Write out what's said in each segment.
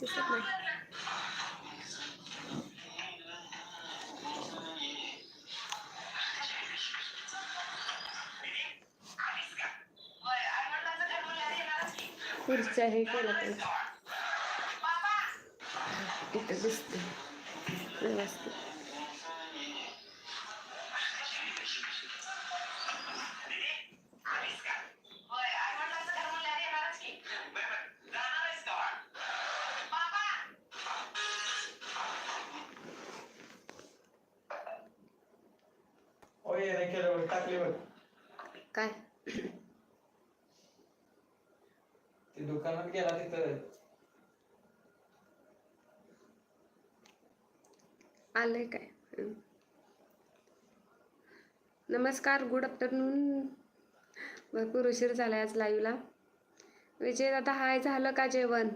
दिसत नाही खुर्च्या हे केलं पाहिजे इथं दिसते व्यवस्थित गेला तिथं. आलंय काय? नमस्कार गुड आफ्टरनून भरपूर उशीर झाला आज लाईव्हला विजय दादा हाय झालं का जेवण?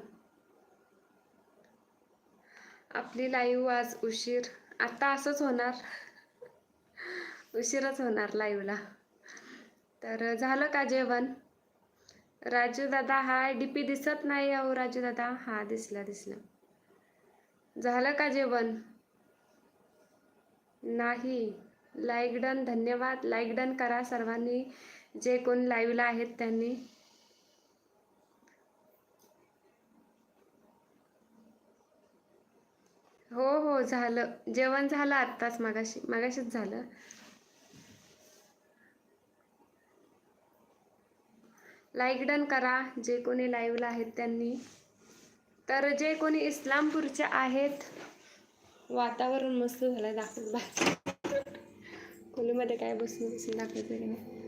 आपली लाईव्ह आज उशीर. आता असंच होणार. उशीरच होणार लाईव्हला तर झालं का जेवण? राजू दादा हाय. डीपी दिसत नाही अहो राजू दादा हा दिसला दिसला. झालं का जेवण? नाही. लाईक डन धन्यवाद. लाईक डन करा सर्वांनी. जे कोण लाईव्हला आहेत त्यांनी. हो हो झालं. जेवण झालं आत्ताच. मागाशी मागाशीच झालं. लाईक डन करा जे कोणी लाईव्हला आहेत त्यांनी. तर जे कोणी इस्लामपूरचे आहेत वातावरण मस्त झालं दाखवत खोलीमध्ये काय बसून बसून दाखवायचं की नाही?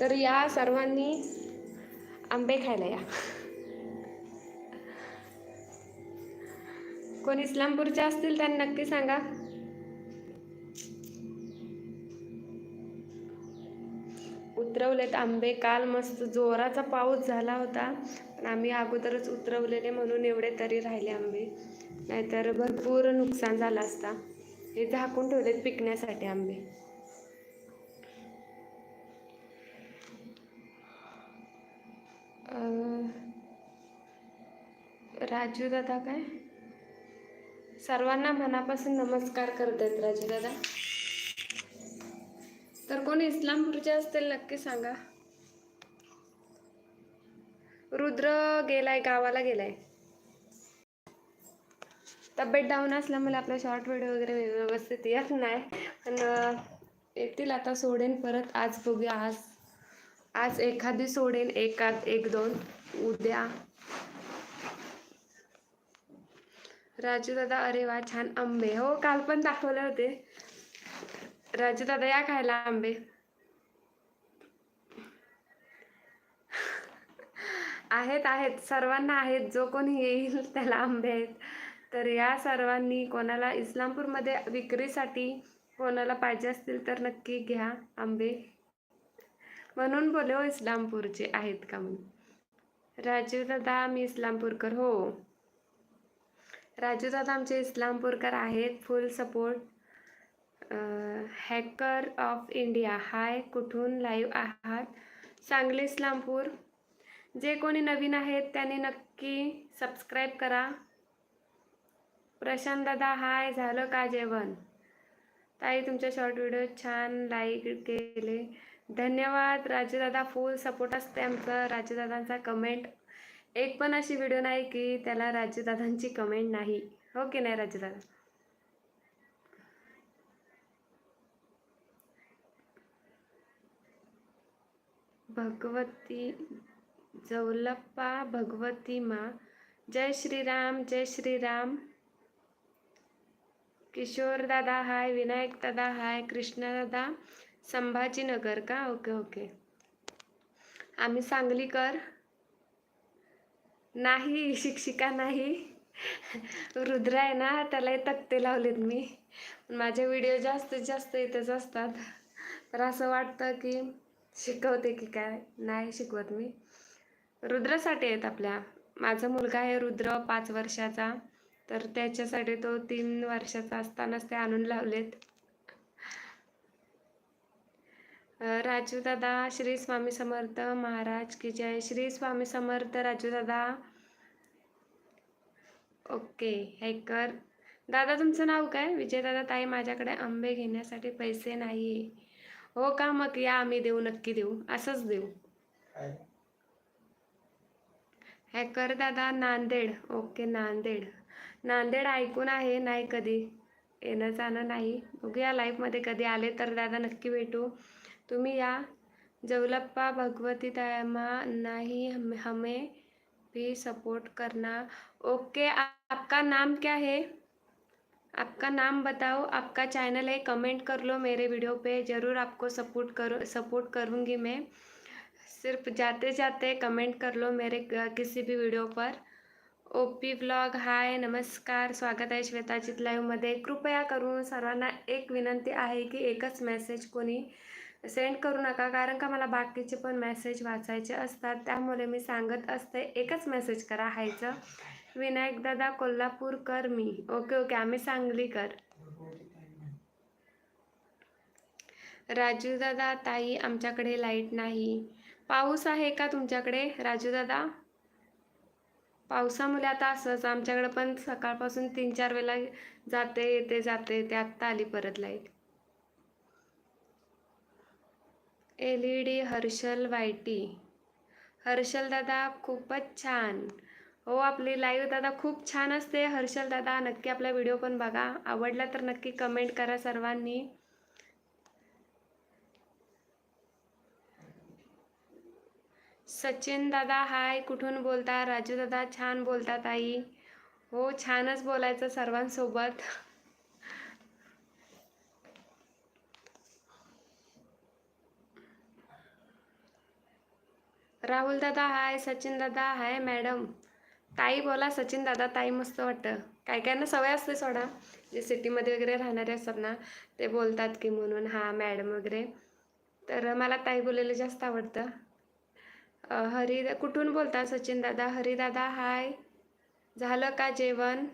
तर या सर्वांनी आंबे खायला या. कोण इस्लामपूरचे असतील त्यांना नक्की सांगा. उतरवलेत आंबे काल मस्त जोराचा पाऊस झाला होता पण आम्ही अगोदरच उतरवलेले म्हणून एवढे तरी राहिले आंबे. नाहीतर भरपूर नुकसान झालं असता. हे झाकून ठेवलेत पिकण्यासाठी आंबे. राजू दादा काय? सर्वांना मनापासून नमस्कार करतात राजू दादा तर कोण इस्लामपूरचे असतील नक्की सांगा. रुद्र गेलाय गावाला गेलाय. तब्येत डाऊन असल्यामुळे आपला शॉर्ट व्हिडिओ वगैरे व्यवस्थित येत नाही. पण येतील आता सोडेन परत. आज बघूया आज आज एखादी सोडेन एकात एक दोन उद्या. राजू दादा अरे वा छान. आंबे. हो काल पण दाखवले होते. राजू दादा या खायला आंबे. आहेत आहेत. सर्वांना आहेत. जो कोणी येईल त्याला आंबे आहेत. तर या सर्वांनी कोणाला इस्लामपूरमध्ये विक्रीसाठी कोणाला पाहिजे असतील तर नक्की घ्या आंबे. म्हणून बोले हो इस्लामपूरचे आहेत का म्हणून? राजू दादा मी इस्लामपूरकर. हो. राजू दादा आमचे इस्लामपूरकर आहेत. Full support. Hacker of India hi कुठून लाईव्ह आहात? सांगली इस्लामपूर. जे कोणी नवीन आहेत त्यांनी नक्की सबस्क्राईब करा. प्रशांत दादा हाय झालं का जेवण? ताई तुमच्या शॉर्ट व्हिडिओ छान लाईक केले. धन्यवाद. राजूदादा फुल सपोर्ट असते आमचं. राजूदादांचा कमेंट एक पण अशी व्हिडिओ नाही की त्याला राजूदादांची कमेंट नाही. हो की नाही राजूदादा? भगवती जौलप्पा भगवती मा. जय श्रीराम जय श्रीराम. किशोर दादा हाय विनायक दादा हाय कृष्णा दादा. संभाजीनगर का? Okay okay. आम्ही सांगलीकर. नाही शिक्षिका नाही. रुद्र आहे ना त्याला तक्ते लावलेत मी. माझे व्हिडिओ जास्तीत जास्त इथेच असतात. तर असं वाटतं की शिकवते की काय? नाही शिकवत मी. रुद्रासाठी आहेत आपल्या. माझा मुलगा आहे रुद्र पाच वर्षाचा. तर त्याच्यासाठी तो तीन वर्षाचा असतानाच ते आणून लावलेत. राजू दादा श्री स्वामी समर्थ महाराज की जय. श्री स्वामी समर्थ राजू दादा. ओके हॅकर दादा तुमचं नाव काय? विजय दादा ताई माझ्याकडे आंबे घेण्यासाठी पैसे नाही हो का मग? या आम्ही देऊ नक्की देऊ. असंच देऊ. हॅकर दादा नांदेड. ओके नांदेड. नांदेड ऐकून आहे नाही कधी. येणं जाणं नाही. बघूया लाईफमध्ये कधी आले तर दादा नक्की भेटू. तुम्ही या. जवलप्पा भगवती तयमा नहीं हम- हमें. भी सपोर्ट करना. ओके आपका नाम क्या है? आपका नाम बताओ आपका चैनल है कमेंट कर लो मेरे वीडियो पे ज़रूर आपको सपोर्ट करो सपोर्ट करूँगी मैं। सिर्फ जाते जाते कमेंट कर लो मेरे किसी भी वीडियो पर। ओपी ब्लॉग हाय नमस्कार स्वागत आहे श्वेताचित लाईव्हमध्ये कृपया करून सर्वांना एक विनंती आहे की एकच मेसेज कोणी सेंड करू नका कारण का मला बाकीचे पण मेसेज वाचायचे असतात त्यामुळे मी सांगत असते एकच मेसेज करा हायचं. विनायक दादा कोल्हापूरकर मी. ओके ओके आम्ही सांगलीकर. राजू दादा ताई आमच्याकडे लाइट नाही. पाऊस आहे का तुमच्याकडे राजू दादा? पावसामुळे आता असंच आमच्याकडे पण सकाळपासून तीन चार वेळेला जाते येते जाते ते आत्ता आली परत light. L E D Harshal YT. Harshal दादा खूपच छान. हो आपली लाईव्ह दादा खूप छान असते. हर्षल दादा नक्की आपला व्हिडिओ पण बघा. आवडला तर नक्की कमेंट करा सर्वांनी. सचिन दादा हाय कुठून बोलता? राजू दादा छान बोलतात आई हो छानच बोलायचं सर्वांसोबत. राहुल दादा हाय सचिन दादा हाय मॅडम ताई बोला सचिन दादा ताई मस्त वाटतं. काय काय ना सवय असते सोडा. जे सिटीमध्ये वगैरे राहणारे असतात ना ते बोलतात की म्हणून हां मॅडम वगैरे. तर मला ताई बोलायला जास्त आवडतं. हरी कुठून बोलता सचिन दादा? हरी दादा हाय. झालं का जेवण?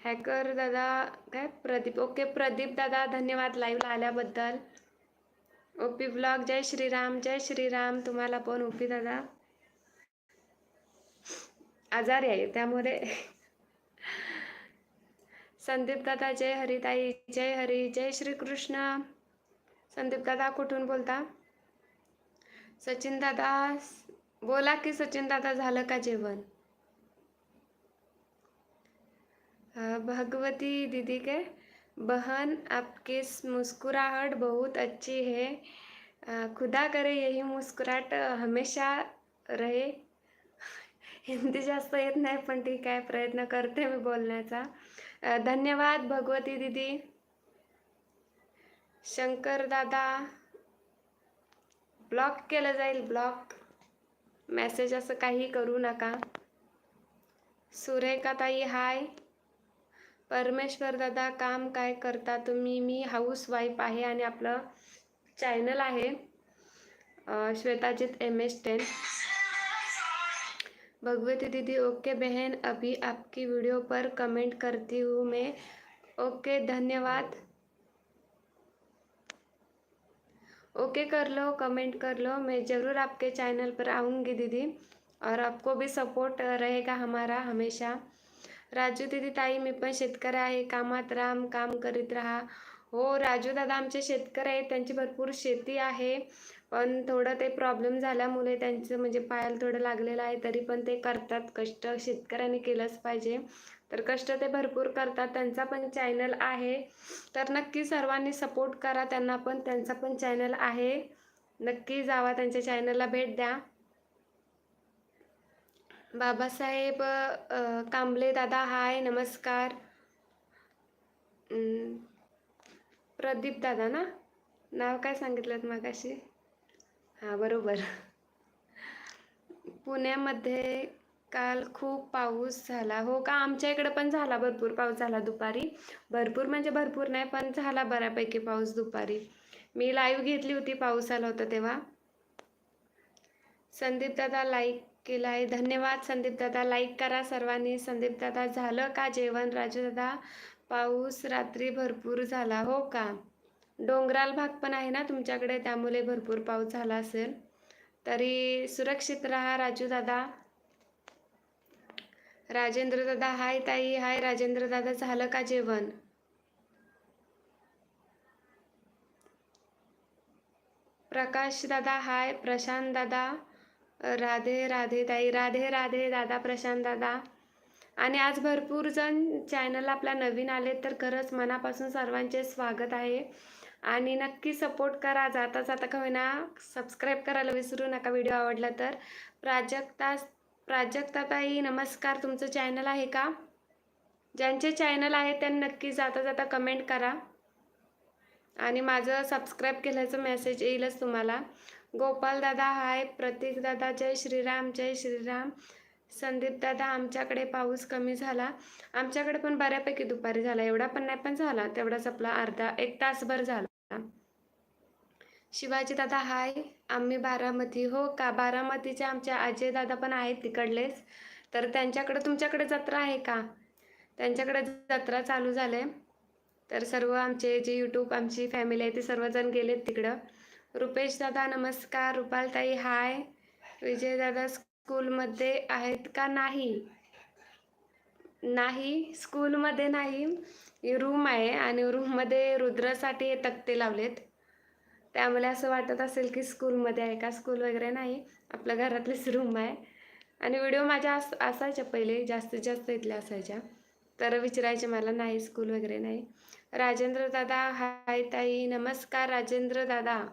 हॅकर दादा काय? प्रदीप ओके प्रदीप दादा धन्यवाद लाईव्हला आल्याबद्दल. ओपी ब्लॉग जय श्रीराम जय श्रीराम. तुम्हाला पण ओपी दादा. आजारी आहे त्यामुळे. संदीप दादा जय हरिताई जय हरी जय श्रीकृष्ण. संदीप दादा कुठून बोलता? सचिन दादा बोला की सचिन दादा झालं का जेवण? भगवती दीदी के? बहन आपकी मुस्कुराहट बहुत अच्छी है। खुदा करे यही मुस्कुराहट हमेशा रहे। हिंदी जास्त येत नाही पण ठीक आहे प्रयत्न करते मी बोलण्याचा. धन्यवाद भगवती दीदी. शंकर दादा ब्लॉक केलं जाईल ब्लॉक. मेसेज असं काही करू नका. सुरेखा ताई हाय. परमेश्वर दादा, काम काय करता तुम्ही? मी हाऊस वाईफ आहे आणि आपलं चॅनल आहे Shwetajit M S ten Bhagwati दीदी, ओके बहन, अभी आपकी वीडियो पर कमेंट करती हूँ मैं. ओके, धन्यवाद. ओके, कर लो कमेंट कर लो. मैं ज़रूर आपके चैनल पर आऊँगी दीदी और आपको भी सपोर्ट रहेगा हमारा हमेशा. राजू दीदी ताई मी पण शेतकरी आहे. कामात राम काम करीत राहा. हो राजू दादा आमचे शेतकरी आहेत. त्यांची भरपूर शेती आहे. पण थोडं ते प्रॉब्लेम झाल्यामुळे त्यांचं म्हणजे पायाला थोडं लागलेलं आहे. तरी पण ते करतात. कष्ट शेतकऱ्यांनी केलंच पाहिजे. तर कष्ट ते भरपूर करतात. त्यांचा पण चॅनल आहे. तर नक्की सर्वांनी सपोर्ट करा. त्यांना पण त्यांचा पण चॅनल आहे. नक्की जावा. त्यांच्या चॅनलला भेट द्या. बाबासाहेब कांबले कांबळे दादा हाय नमस्कार. प्रदीप दादा ना? नाव काय सांगितलं मागाशी? हां बरोबर. पुण्यामध्ये काल खूप पाऊस झाला. हो का? आमच्या इकडे पण झाला भरपूर पाऊस झाला दुपारी. भरपूर म्हणजे भरपूर नाही पण झाला बऱ्यापैकी पाऊस दुपारी. मी लाईव्ह घेतली होती पाऊस आला होता तेव्हा. संदीप दादा लाईक केला आहे धन्यवाद संदीप दादा. लाईक करा सर्वांनी. संदीप दादा झालं का जेवण? राजू दादा पाऊस रात्री भरपूर झाला हो का? डोंगराळ भाग पण आहे ना तुमच्याकडे? त्यामुळे भरपूर पाऊस झाला असेल. तरी सुरक्षित राहा राजू दादा. राजेंद्र दादा हाय ताई हाय राजेंद्र दादा झालं का जेवण? प्रकाश दादा हाय. प्रशांत दादा राधे राधे ताई राधे राधे दादा प्रशांत दादा. आणि आज भरपूर जण चॅनल आपला नवीन आले तर खरंच मनापासून सर्वांचे स्वागत आहे. आणि नक्की सपोर्ट करा. जाता जाता का होईना सबस्क्राईब करायला विसरू नका व्हिडिओ आवडला तर. प्राजक्ता प्राजक्ताताई नमस्कार. तुमचं चॅनल आहे का? ज्यांचे चॅनल आहे त्यांना नक्की जाता जाता कमेंट करा. आणि माझं सबस्क्राईब केल्याचं मेसेज येईलच तुम्हाला. गोपाल दादा हाय प्रतीक दादा जय श्रीराम जय श्रीराम. संदीप दादा आमच्याकडे पाऊस कमी झाला. आमच्याकडे पण बऱ्यापैकी दुपारी झाला. एवढा पण नाही पण झाला. तेवढाच आपला अर्धा एक तासभर झाला. शिवाजी दादा हाय. आम्ही बारामती. हो का? बारामतीचे आमचे आजे दादा पण आहेत तिकडलेच. तर त्यांच्याकडे तुमच्याकडे जत्रा आहे का? त्यांच्याकडे जत्रा चालू झाले. तर सर्व आमचे जे यूट्यूब आमची फॅमिली आहे ते सर्वजण गेलेत तिकडं. रुपेश दादा नमस्कार. रुपालताई हाय. विजय दादा स्कूलमध्ये आहेत का नाही? नाही स्कूलमध्ये नाही. रूम आहे आणि रूममध्ये रुद्रासाठी तक्ते लावलेत. त्यामुळे असं वाटत असेल की स्कूलमध्ये आहे का? स्कूल वगैरे नाही. आपल्या घरातलीच रूम आहे. आणि व्हिडिओ माझ्या अस असायच्या पहिले जास्तीत जास्त इथल्या असायच्या. तर विचारायचे मला नाही स्कूल वगैरे नाही. राजेंद्र दादा हाय ताई नमस्कार राजेंद्र दादा.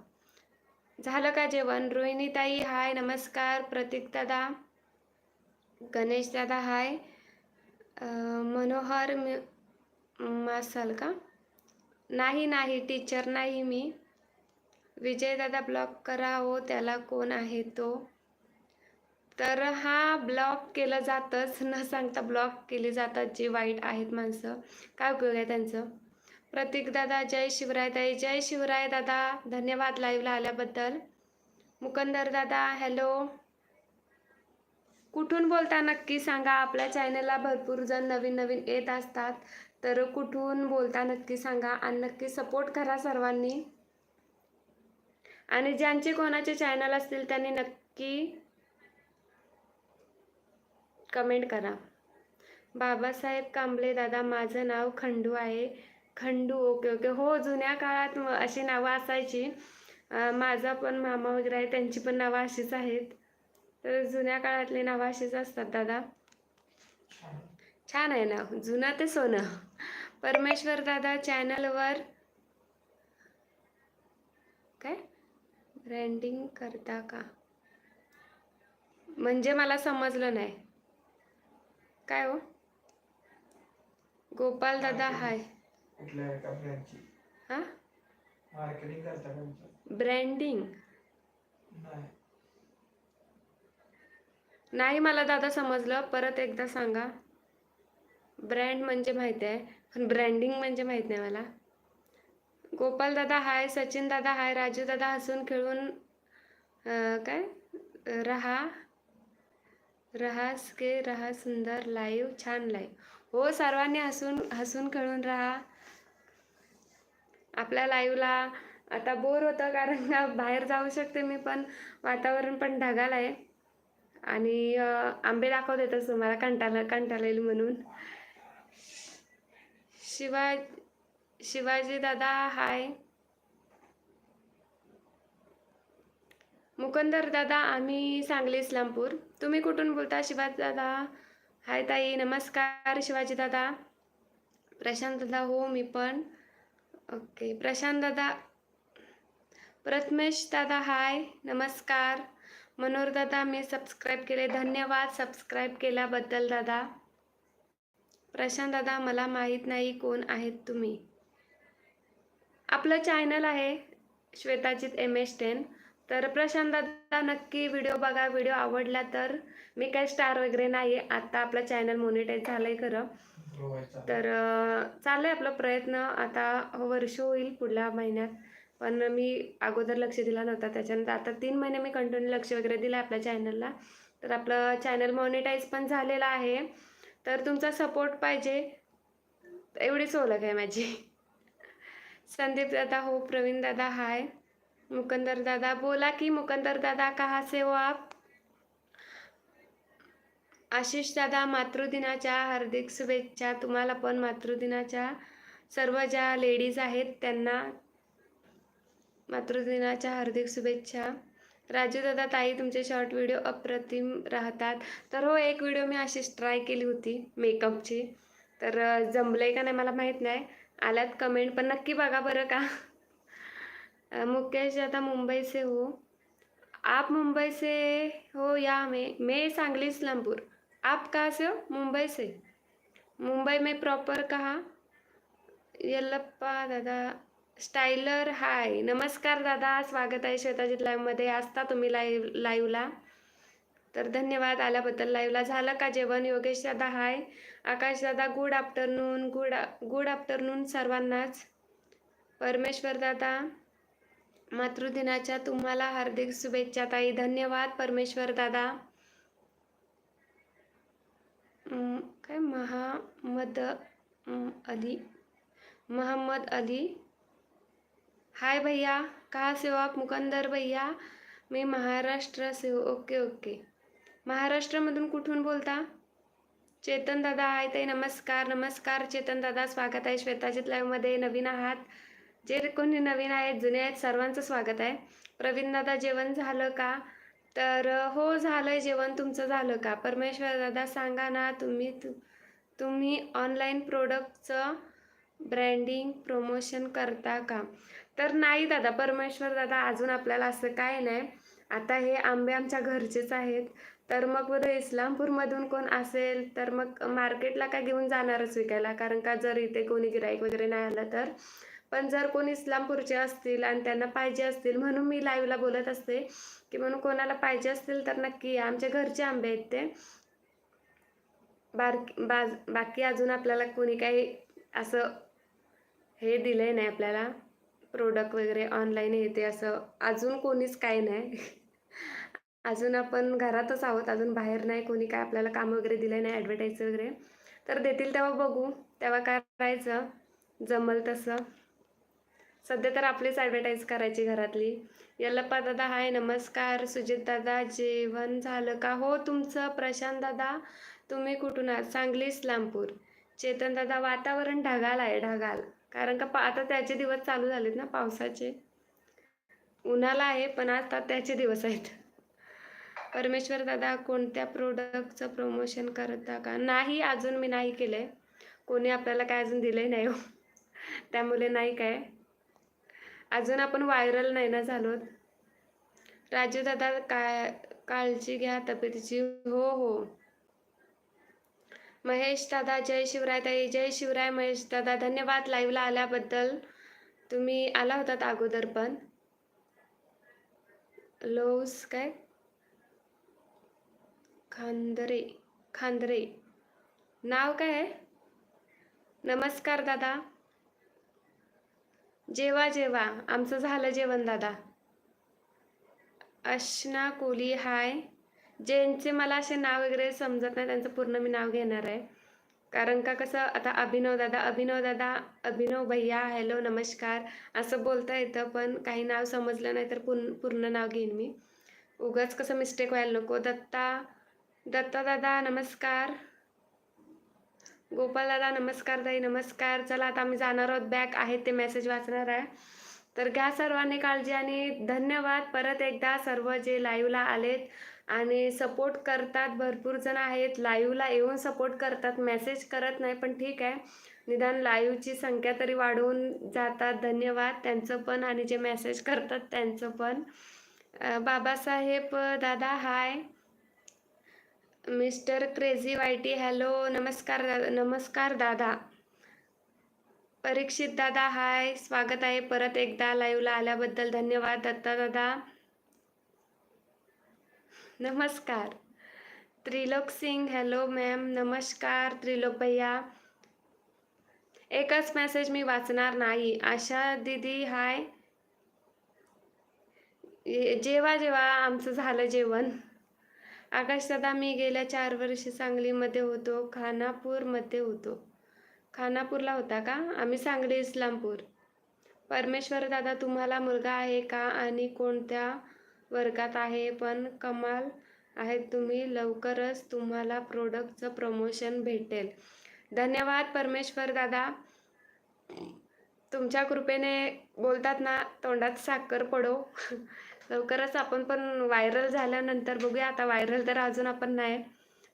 झालं का जेवण? रोहिणीताई हाय नमस्कार. प्रतीकदादा गणेशदादा हाय. मनोहर मी मासाल का? नाही नाही टीचर नाही मी. विजयदादा ब्लॉक करा हो त्याला कोण आहे तो? तर हा ब्लॉक केलं जातंच. न सांगता ब्लॉक केले जातात जे वाईट आहेत माणसं. काय उपयोग आहे त्यांचं? प्रतीक दादा जय शिवराय ताई जय शिवराय दादा. धन्यवाद लाईव्हला आल्याबद्दल. मुकंदर दादा हॅलो कुठून बोलता नक्की सांगा. आपल्या चॅनलला भरपूर जण नवीन नवीन येत असतात. तर कुठून बोलता नक्की सांगा आणि नक्की सपोर्ट करा सर्वांनी. आणि ज्यांचे कोणाचे चॅनल असतील त्यांनी नक्की कमेंट करा. बाबासाहेब कांबळे दादा माझं नाव खंडू आहे. Khandu okay okay. हो जुन्या काळात अशी नावं असायची. माझा पण मामा वगैरे आहे त्यांची पण नावं अशीच आहेत. तर जुन्या काळातली नावं अशीच असतात दादा. छान. छान आहे ना जुनं ते सोनं. परमेश्वर दादा चॅनलवर काय? ब्रँडिंग करता का? म्हणजे मला समजलं नाही. काय हो? गोपाल दादा हाय. कुठल्या एका ब्रँडची हां? मार्केटिंग करता का विचार? ब्रँडिंग नाही. नाही मला दादा समजलं. परत एकदा सांगा. ब्रँड म्हणजे माहिती आहे. पण ब्रँडिंग म्हणजे माहीत नाही मला. गोपाल दादा हाय. सचिन दादा हाय. राजू दादा हसून खेळून अं, काय? रहा. रहास के रहा सुंदर. लाईव्ह छान लाईव्ह हो सर्वांनी हसून हसून खेळून राहा. आपल्या लाईव्हला आता बोर होतं कारण का बाहेर जाऊ शकते मी पण वातावरण पण ढगाल आहे. आणि आंबे दाखवत येतच तुम्हाला कंटाळा कंटाळेल येईल म्हणून. शिवा शिवाजी दादा हाय मुकंदर दादा आम्ही सांगली इस्लामपूर. तुम्ही कुठून बोलता शिवाजी दादा? हाय ताई नमस्कार शिवाजी दादा. प्रशांत दादा हो मी पण. ओके. प्रशांत दादा. प्रथमेश दादा हाय नमस्कार. मनोहर दादा मी सबस्क्राईब केले. धन्यवाद सबस्क्राईब केल्याबद्दल दादा. प्रशांत दादा मला माहीत नाही कोण आहेत तुम्ही. आपलं चॅनल आहे श्वेताजित एम एस टेन तर प्रशांत दादा नक्की व्हिडिओ बघा. व्हिडिओ आवडला तर मी काही स्टार वगैरे नाही आहे आत्ता आपलं चॅनल मोनिटाईज झालं आहे खरं. तर अं, आपला प्रयत्न. आता वर्ष होईल पुढल्या महिन्यात. पण मी अगोदर लक्ष दिला नव्हता. त्याच्यानंतर आता तीन महिने मी कंटिन्यू लक्ष वगैरे दिलं आपल्या चॅनलला तर आपलं चॅनल मॉनिटाईज पण झालेलं आहे. तर तुमचा सपोर्ट पाहिजे. एवढीच ओळख आहे माझी. संदीप दादा हो प्रवीण दादा हाय. मुकंदर दादा बोला की मुकंदर दादा कहाँ से हो आप? आशिष दादा मातृदिनाच्या हार्दिक शुभेच्छा. तुम्हाला पण मातृदिनाच्या सर्व ज्या लेडीज आहेत त्यांना मातृदिनाच्या हार्दिक शुभेच्छा. राजू दादा ताई तुमचे शॉर्ट व्हिडिओ अप्रतिम राहतात. तर हो एक व्हिडिओ मी अशीच ट्राय केली होती मेकअपची तर जमलंय का नाही मला माहीत नाही. आल्यात कमेंट पण नक्की बघा बरं का. मुकेश दादा मुंबई से हो. आप मुंबई से हो या मे मैं सांगली इस्लामपूर आप कहाँ से हो? मुंबई से। मुंबई में प्रॉपर कहाँ? यल्लप्पा दादा। स्टायलर हाय। नमस्कार दादा। स्वागत आहे श्वेताजीत लाईव्हमध्ये असता तुम्ही लाईव्ह लाईव्हला तर धन्यवाद आल्याबद्दल लाईव्हला झालं का जेवण? योगेश दादा हाय. आकाश दादा good afternoon good good afternoon सर्वांनाच. परमेश्वर दादा मातृदिनाच्या तुम्हाला हार्दिक शुभेच्छा ताई. धन्यवाद परमेश्वर दादा. काय? महामद अली. मोहम्मद अली. हाय भैया कहाँ से हो आप? मुकंदर भैया मी महाराष्ट्र से हो. Okay okay. महाराष्ट्रामधून कुठून बोलता? चेतन दादा आहे ते नमस्कार नमस्कार. चेतन दादा स्वागत आहे श्वेताजित लाईव्हमध्ये नवीन आहात. जे कोणी नवीन आहेत जुने आहेत सर्वांचं स्वागत आहे. प्रवीण दादा जेवण झालं का? तर हो झालं आहे जेवण. तुमचं झालं का? परमेश्वर दादा सांगा ना तुम्ही तु तुम्ही ऑनलाईन प्रोडक्टचं ब्रँडिंग प्रमोशन करता का? तर नाही दादा. परमेश्वर दादा अजून आपल्याला असं काय नाही. आता हे आंबे आमच्या घरचेच आहेत. तर मग बरं इस्लामपूरमधून कोण असेल तर मग मार्केटला काय घेऊन जाणारच विकायला? कारण का जर इथे कोणी गिराईक वगैरे नाही आलं तर? पण जर कोणी इस्लामपूरचे असतील आणि त्यांना पाहिजे असतील म्हणून मी लाईव्हला बोलत असते. की म्हणून कोणाला पाहिजे असतील तर नक्की या आमच्या घरचे आंबे आहेत ते. बारकी बाज बाकी अजून आपल्याला कोणी काही असं हे दिलं आहे नाही आपल्याला. प्रोडक्ट वगैरे ऑनलाईन येते असं. अजून कोणीच काही नाही. अजून आपण घरातच आहोत. अजून बाहेर नाही कोणी काय आपल्याला काम वगैरे दिलं नाही ॲडव्हर्टाईज वगैरे. तर देतील तेव्हा बघू. तेव्हा काय करायचं. जमल तसं. सध्या तर आपलीच ॲडव्हर्टाईज करायची घरातली. यल्लप्पा दादा हाय नमस्कार. सुजित दादा जेवण झालं का? हो तुमचं? प्रशांत दादा तुम्ही कुठून आहात? सांगली इस्लामपूर. चेतन दादा वातावरण ढगाल आहे ढगाल. कारण का पा आता त्याचे दिवस चालू झालेत ना पावसाचे. उन्हाळा आहे पण आता त्याचे दिवस आहेत. परमेश्वर दादा कोणत्या प्रोडक्टचं प्रमोशन करता का? नाही अजून मी नाही केलं आहे कोणी आपल्याला काय अजून दिलं नाही हो. त्यामुळे नाही काय. अजून आपण व्हायरल नाही ना झालो. राजू दादा काय काळजी घ्या तब्येतीची. हो हो. महेश दादा जय शिवराय ताई. जय शिवराय महेश दादा. धन्यवाद लाईव्हला आल्याबद्दल. तुम्ही आला होतात अगोदर पण. लोस काय? खांदरे खांदरे. नाव काय आहे? नमस्कार दादा. जेवा जेवा. आमचं झालं जेवण दादा. अशना कोली हाय. ज्यांचे मला असे नाव वगैरे समजत नाही त्यांचं पूर्ण मी नाव घेणार आहे. कारण का कसं आता अभिनव दादा अभिनव दादा अभिनव भैया हॅलो नमस्कार. असं बोलता येतं पण काही नाव समजलं नाही तर पूर्ण पूर्ण नाव घेईन मी. उगाच कसं मिस्टेक व्हायला नको. दत्ता दत्ता दादा नमस्कार. गोपाल दादा नमस्कार ताई नमस्कार. चला आता आम्ही जाणार आहोत. बॅक आहेत ते मेसेज वाचणार आहे. तर घ्या सर्वांनी काळजी आणि धन्यवाद. परत एकदा सर्व जे लाईव्हला आलेत आणि सपोर्ट करतात भरपूर जण आहेत. लाईव्हला येऊन सपोर्ट करतात. मेसेज करत नाही पण ठीक आहे. निदान लाईव्हची संख्या तरी वाढवून जातात. धन्यवाद. त्यांचं पण आणि जे मेसेज करतात त्यांचं पण. बाबासाहेब दादा hi mister crazy YT hello नमस्कार दादा नमस्कार दादा. परीक्षित दादा हाय स्वागत आहे परत एकदा लाईव्हला आल्याबद्दल धन्यवाद दत्ता दादा. नमस्कार. त्रिलोक सिंग हॅलो मॅम नमस्कार त्रिलोक भैया. एकच मेसेज मी वाचणार नाही. आशा दिदी हाय. जेव्हा जेव्हा आमचं झालं जेवण. आकाश दादा मी गेल्या चार वर्षी सांगलीमध्ये होतो खानापूरमध्ये होतो. खानापूरला होता का? आम्ही सांगली इस्लामपूर. परमेश्वर दादा तुम्हाला मुलगा आहे का? आणि कोणत्या वर्गात आहे? पण कमाल आहे तुम्ही. लवकरच तुम्हाला प्रोडक्टचं प्रमोशन भेटेल. धन्यवाद परमेश्वर दादा. तुमच्या कृपेने बोलतात ना तोंडात साखर पडो. लवकरच आपण पण व्हायरल झाल्यानंतर बघूया. आता व्हायरल तर अजून आपण नाही.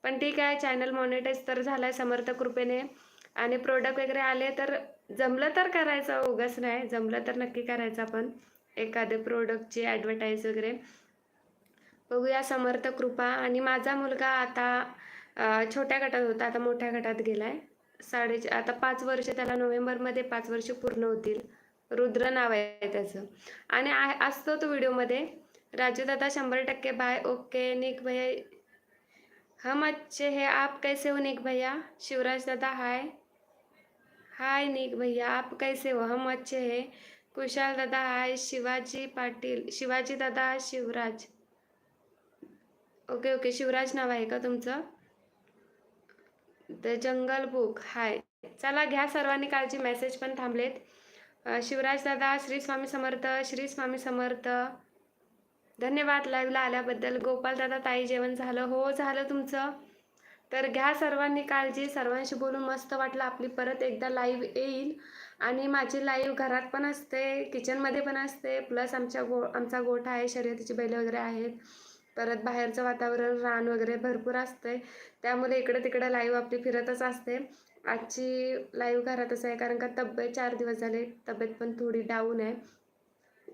पण ठीक आहे चॅनल मॉनिटाईज तर झालं आहे समर्थ कृपेने. आणि प्रोडक्ट वगैरे आले तर जमलं तर करायचं उगाच नाही. जमलं तर नक्की करायचं आपण. एखादे प्रोडक्टची ॲडव्हर्टाईज वगैरे. बघूया समर्थ कृपा. आणि माझा मुलगा आता छोट्या गटात होता. आता मोठ्या गटात गेला आहे साडे आता पाच वर्ष त्याला नोव्हेंबरमध्ये पाच वर्ष पूर्ण होतील. रुद्र नाव आहे त्याचं. आणि असतो तो व्हिडिओमध्ये राजू दादा शंभर टक्के बाय ओके निक भैया. हम अच्छे है आप कैसे हो निक भैया? शिवराज दादा हाय हाय निक भैया आप कैसे हो? हम अच्छे है. कुशाल दादा हाय शिवाजी पाटील शिवाजी दादा शिवराज. ओके ओके शिवराज नाव आहे का तुमचं? The jungle book. हाय. चला घ्या सर्वांनी काळजी मेसेज पण थांबलेत. शिवराज दादा श्री स्वामी समर्थ श्री स्वामी समर्थ. धन्यवाद लाईव्हला आल्याबद्दल. गोपाल दादा ताई जेवण झालं? हो झालं तुमचं. तर घ्या सर्वांनी काळजी सर्वांशी बोलून मस्त वाटलं. आपली परत एकदा लाईव्ह येईल. आणि माझी लाईव्ह घरात पण असते किचनमध्ये पण असते. प्लस आमच्या गो आमचा गोठा आहे शर्यतीची बैल वगैरे आहेत. परत बाहेरचं वातावरण रान वगैरे भरपूर असते त्यामुळे इकडे तिकडे लाईव्ह आपली फिरतच असते. आजची लाईव्ह घरातच आहे कारण का तब्येत चार दिवस झाले. तब्येत पण थोडी डाऊन आहे.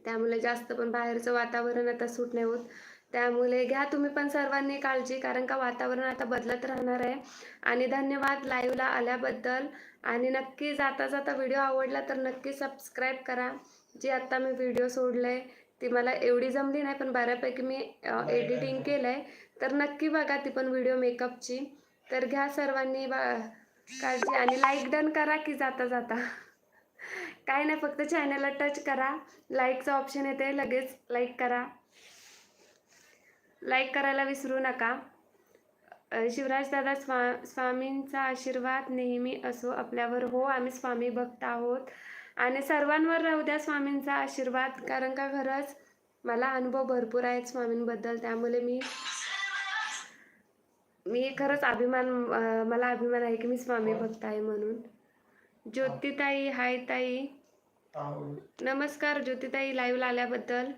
त्यामुळे जास्त पण बाहेरचं वातावरण आता सूट नाही होत. त्यामुळे घ्या तुम्ही पण सर्वांनी काळजी कारण का वातावरण आता बदलत राहणार आहे. आणि धन्यवाद लाईव्हला आल्याबद्दल. आणि नक्की जाता जाता व्हिडिओ आवडला तर नक्की सबस्क्राईब करा. जी आत्ता मी व्हिडिओ सोडले ती मला एवढी जमली नाही पण बऱ्यापैकी मी एडिटिंग केलं आहे तर नक्की बघा ती पण व्हिडिओ मेकअपची तर घ्या सर्वांनी बा काळजी आणि लाईक डन करा की जाता जाता. काय नाही फक्त चॅनलला टच करा. लाईकचं ऑप्शन येते लगेच लाईक करा. लाईक करायला विसरू नका. अ, शिवराज दादा स्वा स्वामींचा आशीर्वाद नेहमी असो आपल्यावर. हो आम्ही स्वामी भक्त आहोत. आणि सर्वांवर राहू द्या स्वामींचा आशीर्वाद कारण का खरंच मला अनुभव भरपूर आहेत स्वामींबद्दल. त्यामुळे मी मी खरंच अभिमान मला अभिमान आहे की मी स्वामी भक्त आहे म्हणून. ज्योतिताई हाय ताई. नमस्कार ज्योतिताई लाईव्हला आल्याबद्दल.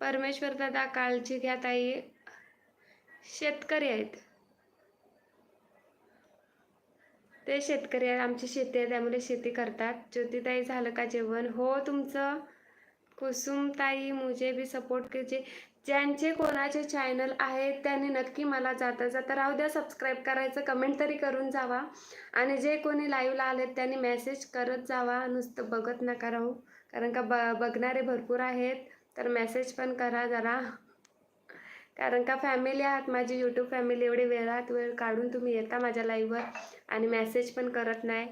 परमेश्वर दादा काळजी घ्या ताई. शेतकरी आहेत. ते शेतकरी आमची शेती आहे त्यामुळे शेती करतात. ज्योतिताई झालं का जेवण? हो तुमचं? कुसुमताई मुझे बी सपोर्ट कीजिए. ज्यांचे कोणाचे चॅनल आहेत त्यांनी नक्की मला जाता जाता राहू द्या. सबस्क्राईब करायचं कमेंट तरी करून जावा. आणि जे कोणी लाईव्हला आलेत त्यांनी मेसेज करत जावा. नुसतं बघत नका राहू. कारण का ब बघणारे भरपूर आहेत. तर मेसेज पण करा जरा. कारण का फॅमिली आहात माझी यूट्यूब फॅमिली एवढी वेळात वेळ काढून तुम्ही येता माझ्या लाईव्हवर आणि मेसेज पण करत नाही.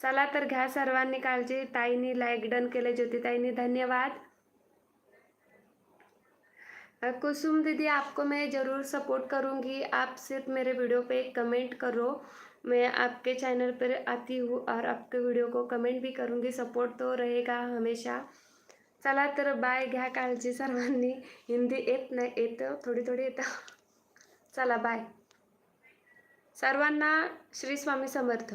चला तर घ्या सर्वांनी काळजी. ताईंनी लाईक डन केले. ज्योतिताईनी धन्यवाद. कुसुम दीदी आपको मैं ज़रूर सपोर्ट करूँगी. आप सिर्फ मेरे वीडियो पे कमेंट करो. मैं आपके चैनल पर आती हूँ और आपके वीडियो को कमेंट भी करूँगी. सपोर्ट तो रहेगा हमेशा. चला तर बाय घ्या काळजी सर्वांनी. हिंदी येत नाही येतं थोडी थोडी येतं. चला बाय. सर्वांना श्री स्वामी समर्थ.